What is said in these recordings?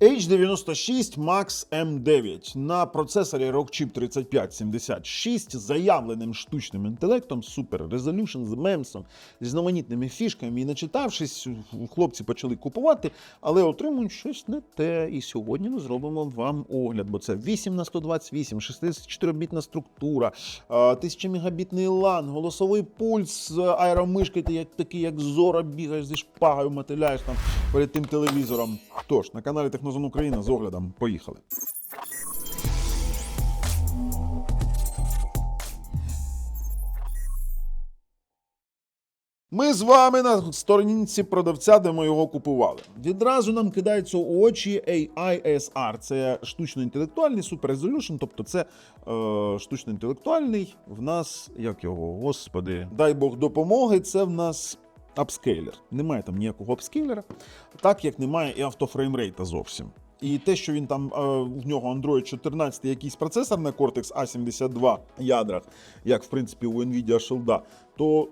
H96 Max M9 на процесорі Rockchip 3576 з заявленим штучним інтелектом, Super Resolution з мемсом, з різноманітними фішками. І начитавшись, хлопці почали купувати, але отримують щось не те. І сьогодні ми зробимо вам огляд, бо це 8 на 128, 64-бітна структура, 1000 мегабітний LAN, голосовий пульс, аеромишки, ти як такий, як Зора, бігаєш зі шпагою, мотиляєш там перед тим телевізором. Тож, на каналі Технозон Україна з оглядом. Поїхали. Ми з вами на сторінці продавця, де ми його купували. Відразу нам кидається у очі AISR. Це штучно-інтелектуальний Resolution, тобто це е, штучно-інтелектуальний. В нас, як його, господи, дай Бог допомоги, це в нас апскейлер. Немає там ніякого апскейлера, так як немає і автофреймрейта зовсім. І те, що він там е, в нього Android 14 якийсь процесор на Cortex A72 ядрах, як в принципі у Nvidia Shield, то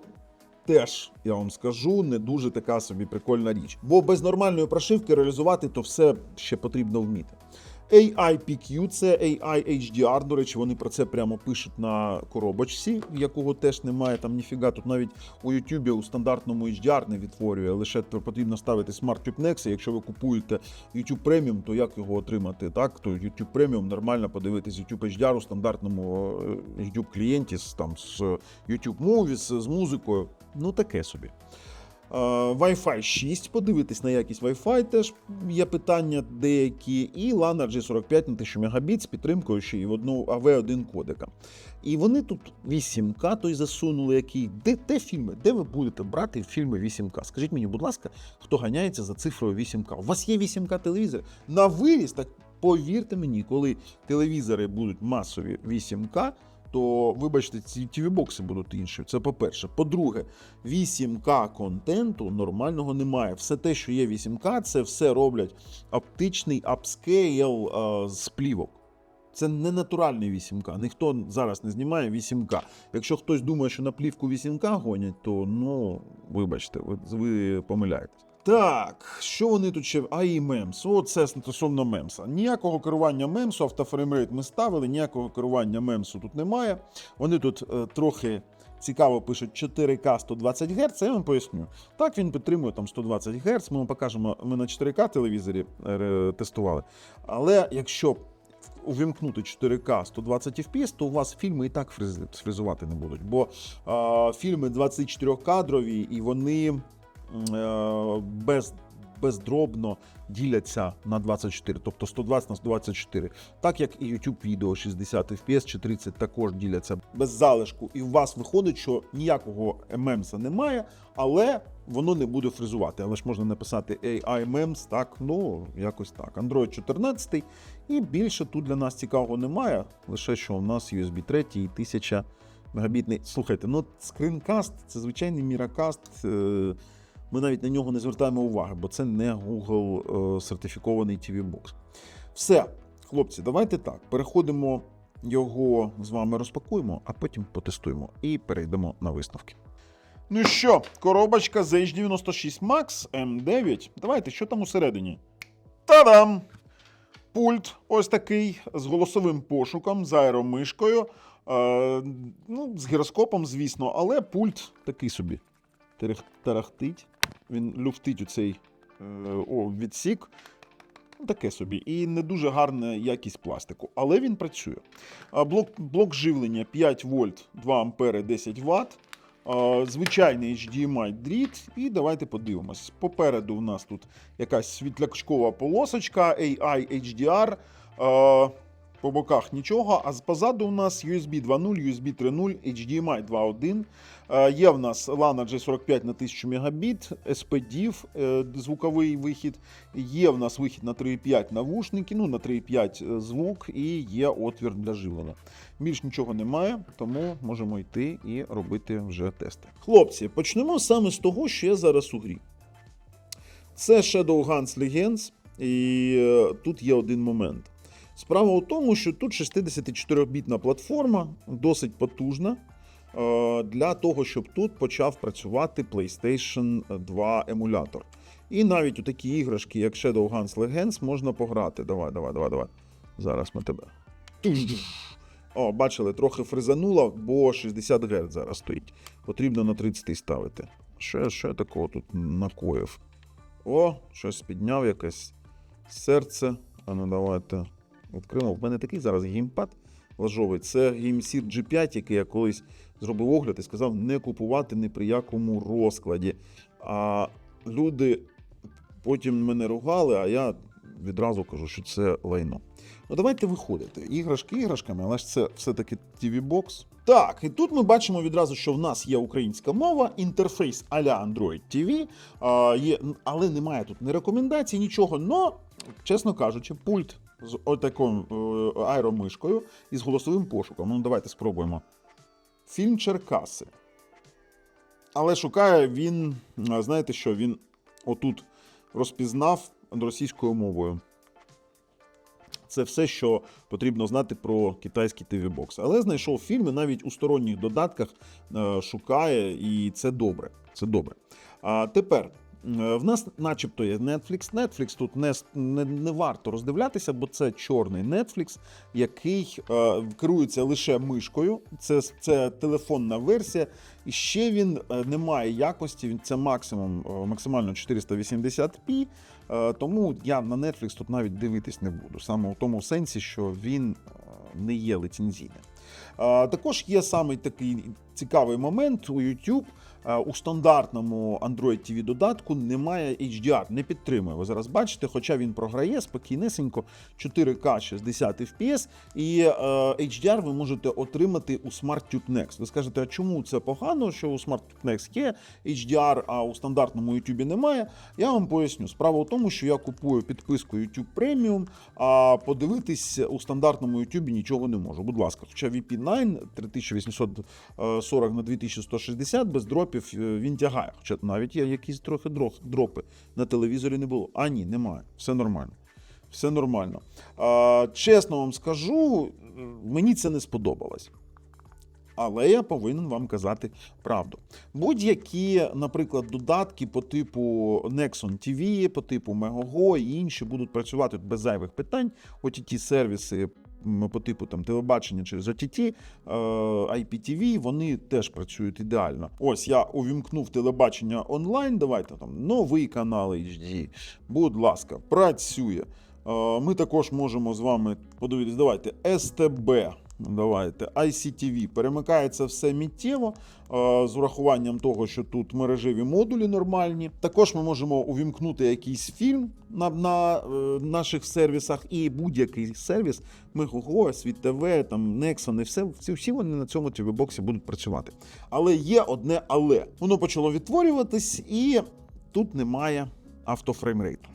теж я вам скажу не дуже така собі прикольна річ. Бо без нормальної прошивки реалізувати то все ще потрібно вміти. AIPQ це AI HDR. До речі, вони про це прямо пишуть на коробочці, якого теж немає там ніфіга. Тут навіть у YouTube у стандартному HDR не відтворює, лише потрібно ставити Smart Tube Next. Якщо ви купуєте YouTube Premium, то як його отримати? Так, то YouTube Premium нормально подивитись YouTube HDR у стандартному е, YouTube клієнті з там з YouTube Movies, з музикою. Ну таке собі. Е, Wi-Fi 6, подивитись на якість Wi-Fi теж є питання деякі, і LAN RJ45 на 1000 Мбіт з підтримкою ще й в одну AV1 кодека. І вони тут 8К той засунули, який. Де, де фільми? Де ви будете брати фільми 8К? Скажіть мені, будь ласка, хто ганяється за цифрою 8К? У вас є 8К телевізор? На виріс, так повірте мені, коли телевізори будуть масові 8К, то вибачте, ці TV-бокси будуть інші. Це по-перше. По-друге, 8К контенту нормального немає. Все те, що є 8К, це все роблять оптичний апскейл з плівок. Це не натуральний 8К. Ніхто зараз не знімає 8К. Якщо хтось думає, що на плівку 8К гонять, то ну вибачте, ви, ви помиляєтесь. Так, що вони тут ще? А і мемс. О, це стосовно мемса. Ніякого керування мемсу, автофреймрейт ми ставили, ніякого керування мемсу тут немає. Вони тут е, трохи цікаво пишуть 4К 120 Гц, я вам поясню. Так, він підтримує там 120 Гц. Ми вам покажемо, ми на 4К телевізорі е, тестували. Але якщо увімкнути 4К 120 FPS, то у вас фільми і так фриз- фризувати не будуть. Бо е, фільми 24-кадрові і вони без, бездробно діляться на 24, тобто 120 на 124. Так як і YouTube відео 60 FPS чи 30 також діляться без залишку. І у вас виходить, що ніякого MEMS немає, але воно не буде фризувати. Але ж можна написати AI MEMS, так, ну якось так. Android 14 і більше тут для нас цікавого немає. Лише що у нас USB 3 і 1000 мегабітний. Слухайте, ну скринкаст це звичайний міракаст. е, Ми навіть на нього не звертаємо уваги, бо це не Google е, сертифікований TV Box. Все, хлопці, давайте так. Переходимо його з вами розпакуємо, а потім потестуємо і перейдемо на висновки. Ну що, коробочка з H96 Max M9. Давайте, що там усередині? Та-дам! Пульт ось такий з голосовим пошуком, з аеромишкою. Е, ну, з гіроскопом, звісно, але пульт такий собі. Тарахтить. Він люфтить у цей е, о, відсік. Ну, Таке собі. І не дуже гарна якість пластику. Але він працює. Блок, блок живлення 5 вольт, 2 ампери, 10 Вт. Звичайний HDMI дріт. І давайте подивимось. Попереду у нас тут якась світлячкова полосочка, AI HDR. По боках нічого, а позаду у нас USB 2.0, USB 3.0, HDMI 2.1. Е, Є в нас LAN G45 на 1000 Мбіт, SPDIF, е, звуковий вихід. Є в нас вихід на 3.5 навушники, ну на 3.5 звук і є отвір для живлення. Більш нічого немає, тому можемо йти і робити вже тести. Хлопці, почнемо саме з того, що є зараз у грі. Це Shadowguns Legends, і е, тут є один момент. Справа у тому, що тут 64-бітна платформа, досить потужна. е, для того, щоб тут почав працювати PlayStation 2 емулятор. І навіть у такі іграшки, як Shadowguns Legends, можна пограти. Давай, давай, давай, давай. Зараз ми тебе. О, бачили, трохи фризануло, бо 60 Гц зараз стоїть. Потрібно на 30 ставити. Що я такого тут накоїв? О, щось підняв якесь серце. А ну давайте відкриємо. В мене такий зараз геймпад лажовий. Це GameSeer G5, який я колись зробив огляд і сказав не купувати ні при якому розкладі. А люди потім мене ругали, а я відразу кажу, що це лайно. Ну, давайте виходити. Іграшки іграшками, але ж це все-таки TV Box. Так, і тут ми бачимо відразу, що в нас є українська мова, інтерфейс а-ля Android TV, а, є, але немає тут ні рекомендацій, нічого. Но, чесно кажучи, пульт з отакою е, аеромишкою і з голосовим пошуком. Ну, давайте спробуємо. Фільм Черкаси. Але шукає він, знаєте що, він отут розпізнав російською мовою. Це все, що потрібно знати про китайський Box. Але знайшов фільми навіть у сторонніх додатках е, шукає, і це добре. Це добре. А тепер. Е, В нас, начебто, є Netflix. Netflix тут не, не, не варто роздивлятися, бо це чорний Netflix, який е, керується лише мишкою. Це, це телефонна версія. І ще він е, не має якості. Це максимум е, максимально 480p. Е, Тому я на Netflix тут навіть дивитись не буду. Саме у тому сенсі, що він не є лицензійним. Е, Також є самий такий цікавий момент у YouTube. Е, У стандартному Android TV додатку немає HDR, не підтримує. Ви зараз бачите, хоча він програє спокійнесенько 4К 60 FPS, і е, HDR ви можете отримати у SmartTube Next. Ви скажете, а чому це погано, що у SmartTube Next є HDR, а у стандартному YouTube немає? Я вам поясню. Справа в тому, що я купую підписку YouTube Premium, а подивитись у стандартному YouTube нічого не можу. Будь ласка, хоча VP9 3840 на 2160 без дропів е, він тягає. Хоча навіть є якісь трохи дропи. На телевізорі не було. А ні, немає. Все нормально. Все нормально. А, чесно вам скажу, е, мені це не сподобалось. Але я повинен вам казати правду. Будь-які, наприклад, додатки по типу Nexon TV, по типу Megogo і інші будуть працювати без зайвих питань. ott сервіси по типу там телебачення через OTT, IPTV, вони теж працюють ідеально. Ось я увімкнув телебачення онлайн. Давайте там новий канал HD. Будь ласка, працює. Е, Ми також можемо з вами подивитись. Давайте СТБ. Давайте ICTV. Перемикається все миттєво е, з урахуванням того, що тут мережеві модулі нормальні. Також ми можемо увімкнути якийсь фільм на, на е, наших сервісах, і будь-який сервіс Мегого, Світ ТВ, там Nexon, і все, всі, всі вони на цьому tv боксі будуть працювати. Але є одне але. Воно почало відтворюватись, і тут немає автофреймрейту.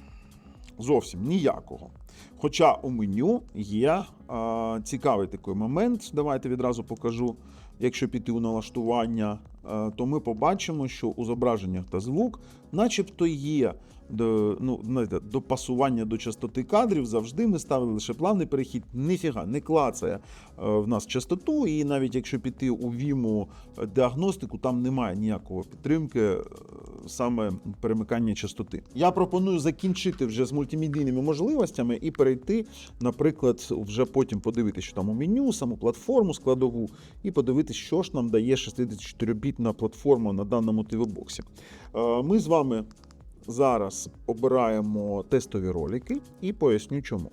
Зовсім ніякого. Хоча у меню є цікавий такий момент. Давайте відразу покажу. Якщо піти у налаштування, е, то ми побачимо, що у зображеннях та звук, начебто є до, ну, знаєте, до пасування до частоти кадрів. Завжди ми ставили лише плавний перехід. Ніфіга, не клацає е, в нас частоту. І навіть якщо піти у Віму діагностику, там немає ніякого підтримки, е, саме перемикання частоти. Я пропоную закінчити вже з мультимедійними можливостями і перейти, наприклад, вже потім подивитися, що там у меню, саму платформу складову, і подивитися, що ж нам дає 64-бітна платформа на даному TV-боксі. Е, Ми з вами зараз обираємо тестові ролики і поясню чому.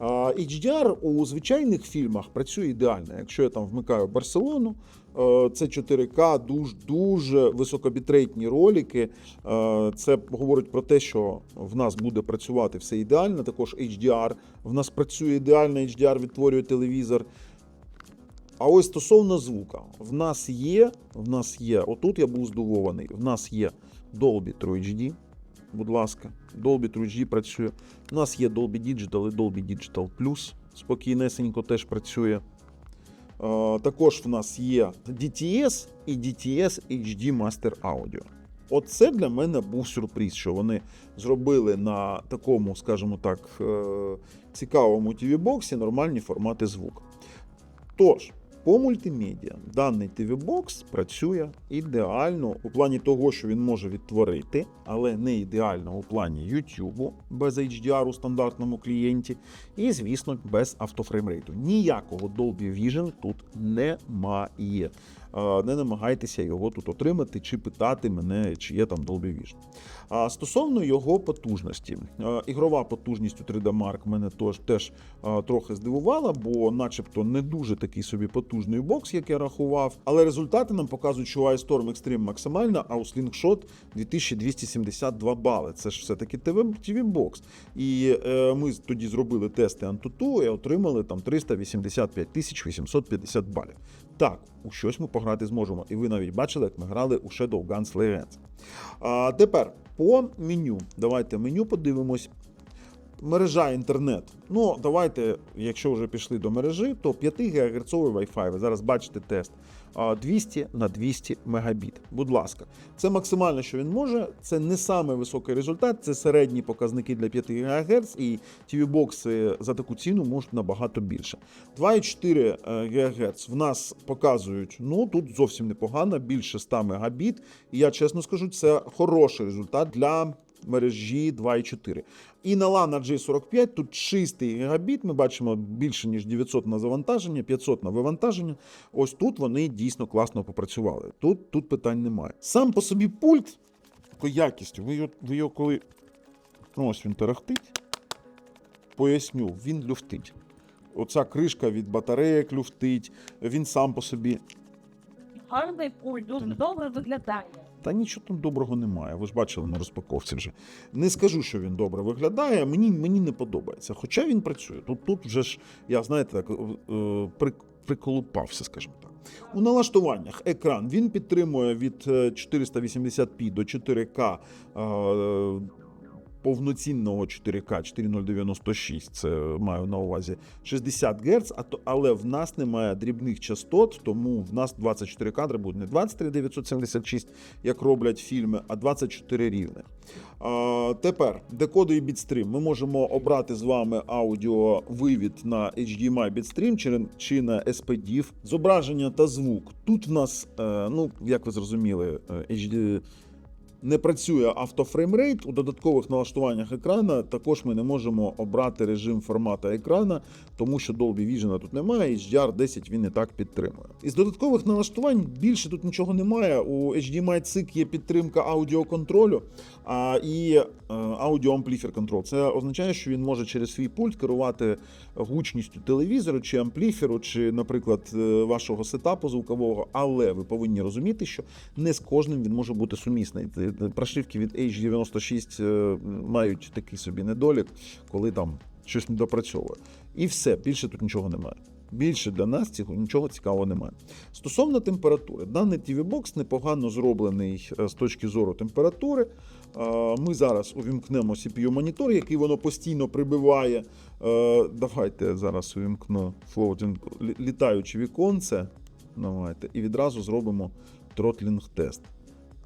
HDR у звичайних фільмах працює ідеально. Якщо я там вмикаю Барселону, е, це 4К, дуже, дуже високобітрейтні ролики. Е, Це говорить про те, що в нас буде працювати все ідеально. Також HDR. В нас працює ідеально, HDR відтворює телевізор. А ось стосовно звука, в нас є, в нас є, отут я був здивований, в нас є Dolby True HD, будь ласка, Dolby True HD працює. У нас є Dolby Digital і Dolby Digital Plus, спокійнесенько теж працює. Також в нас є DTS і DTS HD Master Audio. Оце для мене був сюрприз, що вони зробили на такому, скажімо так, е, цікавому TV-боксі нормальні формати звуку. Тож, По мультимедіа даний tv бокс працює ідеально у плані того, що він може відтворити, але не ідеально у плані YouTube без HDR у стандартному клієнті, і, звісно, без автофреймрейту. Ніякого Dolby Vision тут немає. Не намагайтеся його тут отримати чи питати мене, чи є там Vision. А стосовно його потужності, ігрова потужність у 3D Mark мене теж, теж трохи здивувала, бо, начебто, не дуже такий собі потужний бокс, як я рахував. Але результати нам показують, що iStorm Extreme максимальна, а у Slingshot 2272 бали. Це ж все-таки TV бокс. І е, ми тоді зробили тести Antutu і отримали там 385 850 балів. Так, у щось ми пограти зможемо. І ви навіть бачили, як ми грали у Shadow Guns Legends. А тепер по меню. Давайте меню подивимось. Мережа інтернет. Ну, давайте, якщо вже пішли до мережі, то 5 ГГц Wi-Fi. Ви зараз бачите тест. А, 200 на 200 мегабіт. Будь ласка, це максимально, що він може. Це не самий високий результат, це середні показники для 5 ГГц, і TV-бокси за таку ціну можуть набагато більше. 2,4 ГГц в нас показують, ну тут зовсім непогано, більше 100 мегабіт. І я чесно скажу, це хороший результат для мережі 2,4. І на LAN G45 тут чистий гігабіт. Ми бачимо більше ніж 900 на завантаження, 500 на вивантаження. Ось тут вони дійсно класно попрацювали. Тут, тут питань немає. Сам по собі пульт по якістю. Ви його, ви його коли. Ну, ось він тарахтить. Поясню, він люфтить. Оця кришка від батареїк люфтить, він сам по собі. Гарний пульт, дуже добре виглядає. Та нічого там доброго немає. Ви ж бачили на розпаковці вже. Не скажу, що він добре виглядає. Мені, мені не подобається. Хоча він працює. Тут, тут вже ж, я знаєте, так е, при, приколупався, скажімо так. У налаштуваннях екран він підтримує від е, 480p до 4К. Повноцінного 4К 4096, це маю на увазі 60 Гц, але в нас немає дрібних частот, тому в нас 24 кадри будуть не 23976, як роблять фільми, а 24 рівне. А, тепер декоди і бітстрім. Ми можемо обрати з вами аудіовивід на HDMI бітстрім чи, чи на SPDIF. Зображення та звук. Тут в нас, е, ну як ви зрозуміли, е, HD не працює автофреймрейт. У додаткових налаштуваннях екрана також ми не можемо обрати режим формату екрана, тому що Dolby Vision тут немає, і HDR 10 він і так підтримує. Із додаткових налаштувань більше тут нічого немає. У HDMI CIC є підтримка аудіоконтролю а, і аудіоампліфер контроль. Це означає, що він може через свій пульт керувати гучністю телевізору чи ампліферу, чи, наприклад, е, вашого сетапу звукового. Але ви повинні розуміти, що не з кожним він може бути сумісний. Прошивки від H96 е, мають такий собі недолік, коли там щось не допрацьовує. І все, більше тут нічого немає. Більше для нас цього нічого цікавого немає. Стосовно температури, даний TV-бокс непогано зроблений е, з точки зору температури. Е, Ми зараз увімкнемо CPU-монітор, який воно постійно прибиває. Е, Давайте зараз увімкну floating, літаюче віконце. Давайте, і відразу зробимо тротлінг тест.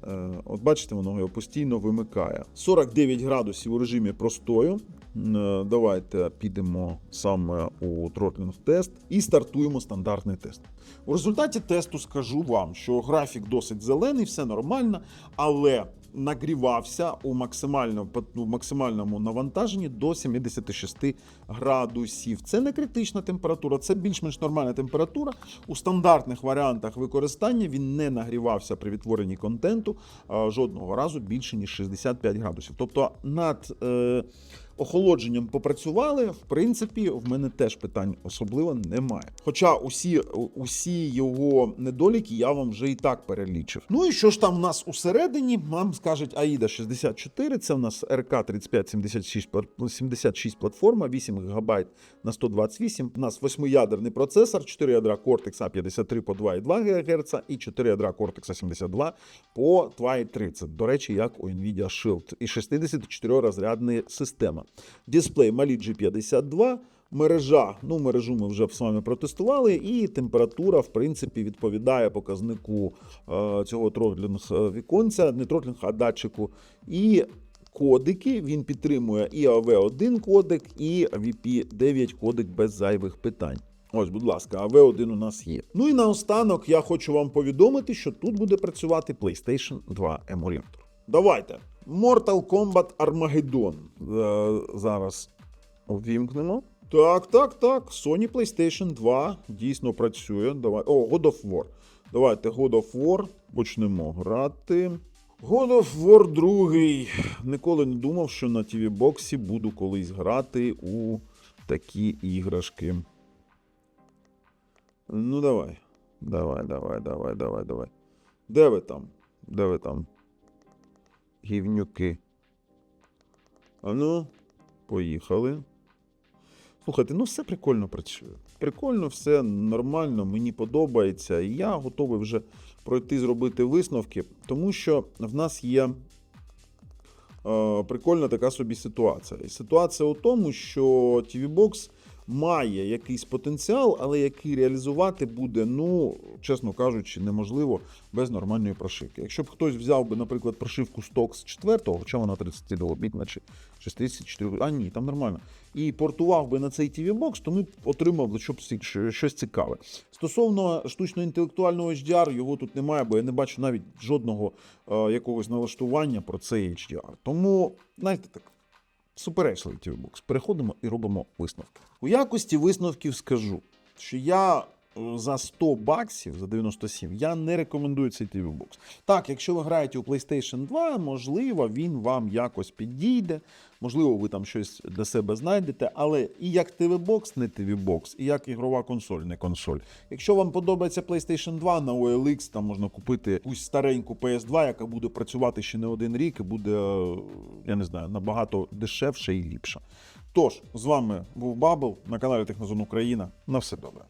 Е, От бачите, воно його постійно вимикає. 49 градусів у режимі простою. Е, Давайте підемо саме у тротлінг тест і стартуємо стандартний тест. У результаті тесту скажу вам, що графік досить зелений, все нормально, але нагрівався у максимально, у максимальному навантаженні до 76 градусів. Це не критична температура, це більш-менш нормальна температура. У стандартних варіантах використання він не нагрівався при відтворенні контенту жодного разу більше ніж 65 градусів. Тобто над е, охолодженням попрацювали. В принципі, в мене теж питань особливо немає. Хоча усі, усі його недоліки я вам вже і так перелічив. Ну і що ж там в нас усередині? Нам скажуть AIDA 64, це в нас RK 3576 пла- 76 платформа, 8 ГБ на 128. У нас восьмиядерний процесор, 4 ядра Cortex A53 по 2,2 ГГц і 4 ядра Cortex A72 по 2,30. До речі, як у Nvidia Shield. І 64-розрядна система. Дисплей Mali G52. Мережа, ну мережу ми вже з вами протестували, і температура, в принципі, відповідає показнику е, цього тротлінг е, віконця, не тротлінг, а датчику. І кодики він підтримує і AV1 кодек, і VP9 кодек без зайвих питань. Ось, будь ласка, а V1 у нас є. Ну і наостанок я хочу вам повідомити, що тут буде працювати PlayStation 2 емулятор. Давайте. Mortal Kombat Armageddon. Е, зараз увімкнемо. Так, так, так. Sony PlayStation 2 дійсно працює. Давай. О, God of War. Давайте God of War почнемо грати. God of War 2. Ніколи не думав, що на TV боксі буду колись грати у такі іграшки. Ну, давай. Давай, давай, давай, давай, давай. Де ви там? Де ви там? Гівнюки. А ну, поїхали. Слухайте, ну все прикольно працює. Прикольно, все нормально, мені подобається. І я готовий вже пройти зробити висновки, тому що в нас є е, прикольна така собі ситуація. І ситуація у тому, що TV Box має якийсь потенціал, але який реалізувати буде, ну, чесно кажучи, неможливо без нормальної прошивки. Якщо б хтось взяв би, наприклад, прошивку Stox 4, хоча вона 32-бітна чи 64, а ні, там нормально, і портував би на цей TV Box, то ми б отримали щось цікаве. Стосовно штучно-інтелектуального HDR, його тут немає, бо я не бачу навіть жодного е, якогось налаштування про цей HDR. Тому, знаєте так, суперечливий Box. Переходимо і робимо висновки. У якості висновків скажу, що я за 100 баксів, за 97, я не рекомендую цей TV Box. Так, якщо ви граєте у PlayStation 2, можливо, він вам якось підійде, можливо, ви там щось для себе знайдете, але і як TV Box, не TV Box, і як ігрова консоль, не консоль. Якщо вам подобається PlayStation 2 на OLX, там можна купити якусь стареньку PS2, яка буде працювати ще не один рік і буде, я не знаю, набагато дешевше і ліпше. Тож, з вами був Бабл на каналі Технозон Україна. На все добре.